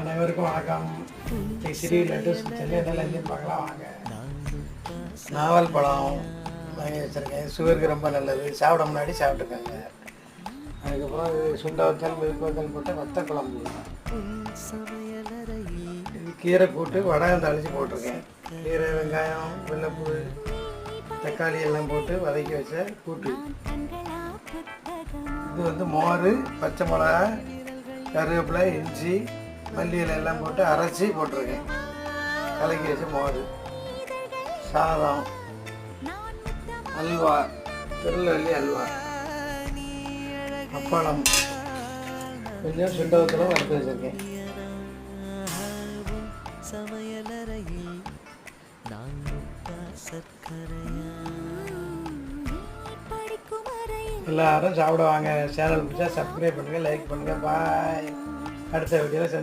அனைவருக்கும் வணக்கம். ஸ்ரீ லட்டு சென்னையிலேருந்து பார்க்கலாம் வாங்க. நாவல் பழம் வாங்கி வச்சுருக்கேன். சுகருக்கு ரொம்ப நல்லது. சாப்பிட முன்னாடி சாப்பிட்ருக்காங்க அதுக்கப்புறம் இது சுண்ட வத்தல் மிருக்க வத்தல் போட்டு வத்த குழம்பு. இது கீரை போட்டு வடகம் தாளித்து போட்டிருக்கேன். கீரை வெங்காயம் வெள்ளைப்பூ தக்காளி எல்லாம் போட்டு வதக்கி வச்ச கூட்டு. இது வந்து மோர் பச்சை மிளகா கருவேப்பிலை இஞ்சி மல்லி எல்லாம் போட்டு அரைச்சி போட்டிருக்கேன். கலக்கி வச்சு மோர் சாதம். அல்வா. திருநெல்லி அல்வா? அப்பளம். கொஞ்சம் சுண்டவத்தில் வறுத்து வச்சுருக்கேன். எல்லாரும் சாப்பிடுவாங்க. சேனல் பிடிச்சா சப்ஸ்கிரைப் பண்ணுங்கள் லைக் பண்ணுங்கள் பாய் அடுத்த வீடியோவில் சந்தி